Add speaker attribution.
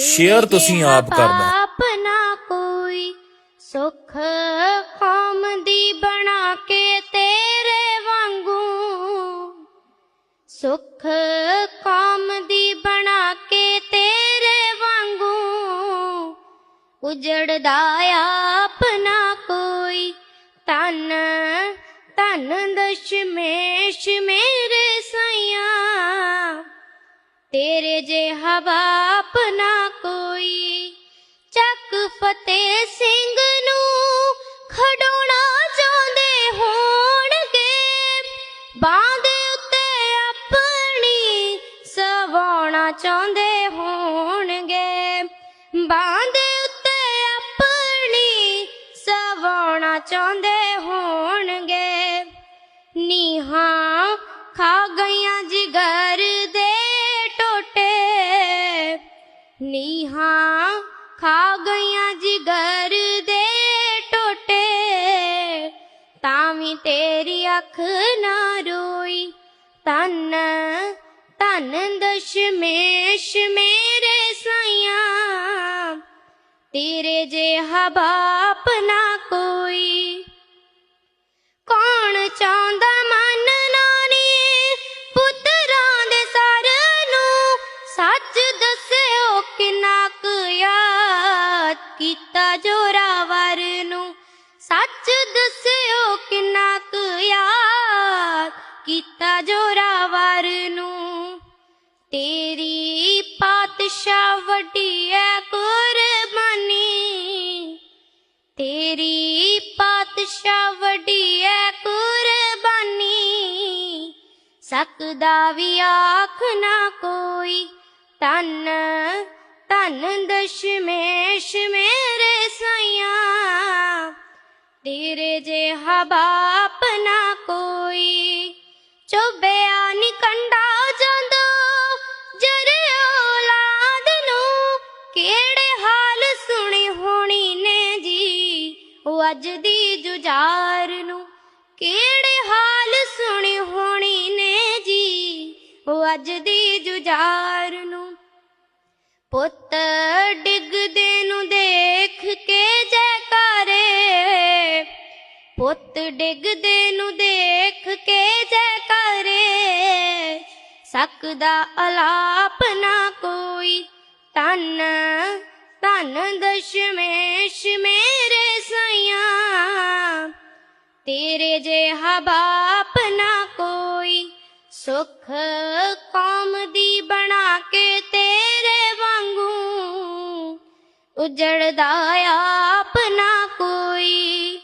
Speaker 1: Share ਤੁਸੀਂ ਆਪ ਕਰਨਾ।
Speaker 2: ਆਪਣਾ ਕੋਈ ਸੁਖ ਕੌਮ ਦੀ ਬਣਾ ਕੇ ਤੇਰੇ ਵਾਂਗੂ। ਸੁਖ ਕੌਮ ਦੀ ਬਣਾ ਕੇ ਤੇਰੇ ਵਾਂਗੂ। ਉਜੜਦਾ ਆਪਣਾ ਕੋਈ ਤਨ ਤਨ ਦਸ਼ਮੇਸ਼ ਮੇਰੇ ਸਈਆਂ। ਤੇਰੇ ਜਿਹਾ ਬਾਪ ਨਾ ਕੋਈ। ਚੱਕ ਫਤਿਹ ਸਿੰਘ ਨੂੰ ਖਡੋਣਾ ਚਾਹੁੰਦੇ ਹੋਣਗੇ। ਬਾਂਦੇ ਉੱਤੇ ਆਪਣੀ ਸਵਾਉਣਾ ਚਾਹੁੰਦੇ ਹੋਣਗੇ। ਬਾਂਦੇ ਉੱਤੇ ਆਪਣੀ ਸਵਾਉਣਾ ਚਾਹੁੰਦੇ ਨੀਹਾਂ ਖਾ ਗਈਆਂ ਜਿਗਰ ਦੇ ਟੋਟੇ। ਤਾਂ ਵੀ ਤੇਰੀ ਅੱਖ ਨਾ ਰੋਈ। ਤਨ ਤਨ ਦਸ਼ਮੇਸ਼ ਮੇਰੇ ਸਾਈਆਂ। ਤੇਰੇ ਜਿਹਾ ਬਾਪ ਨਾ ਕੋਈ। ਕੌਣ ਚਾਹੁੰਦਾ ਮਨ ਨਾਨੀ ਪੁੱਤਰਾਂ ਦੇ ਸਰ ਨੂੰ ਸੱਚ ਕੀਤਾ ਜੋਰਾਵਰ ਨੂੰ। ਸੱਚ ਦੱਸਿਓ ਕਿੰਨਾ ਕੁ ਯਾਦ ਕੀਤਾ ਜੋਰਾਵਰ ਨੂੰ। ਤੇਰੀ ਪਾਤਸ਼ਾਹ ਵੱਡੀ ਐ ਕੁਰਬਾਨੀ। ਤੇਰੀ ਪਾਤਸ਼ਾਹ ਵੱਡੀ ਐ ਕੁਰਬਾਨੀ। ਸਕਦਾ ਵੀ ਆਖ ਨਾ ਕੋਈ। ਤਨ ਤਨ ਦਸ਼ਮੇਸ਼ ਜਿਹਾ ਬਾਪ ਨਾ ਕੋਈ। ਚੁੱਭਿਆ ਨੀ ਕੰਡਾ ਜਦੋਂ, ਜਰੇ ਔਲਾਦ ਨੂੰ ਕਿਹੜੇ ਹਾਲ ਸੁਣੀ ਹੋਣੀ ਨੇ ਜੀ? ਉਹ ਅੱਜ ਦੀ ਜੁਝਾਰ ਨੂੰ ਕਿਹੜੇ ਹਾਲ ਸੁਣੀ ਹੋਣੀ ਨੇ ਜੀ? ਉਹ ਅੱਜ ਦੀ ਜੁਝਾਰ ਨੂੰ ਪੁੱਤ ਡਿੱਗਦੇ ਡਿੱਗਦੇ ਨੂੰ ਦੇਖ ਕੇ ਜੈਕਾਰੇ ਸਕਦਾ ਅਲਾਪ ਨਾ ਕੋਈ। ਤਨ ਤਨ ਦਸ਼ਮੇਸ਼ ਮੇਰੇ ਸਈਆਂ, ਤੇਰੇ ਜੇ ਹਬਾਪ ਨਾ ਕੋਈ। ਸੁਖ ਕੌਮ ਦੀ ਬਣਾ ਕੇ ਤੇਰੇ ਵਾਂਗੂ, ਉਜੜਦਾ ਆਪ ਨਾ ਕੋਈ।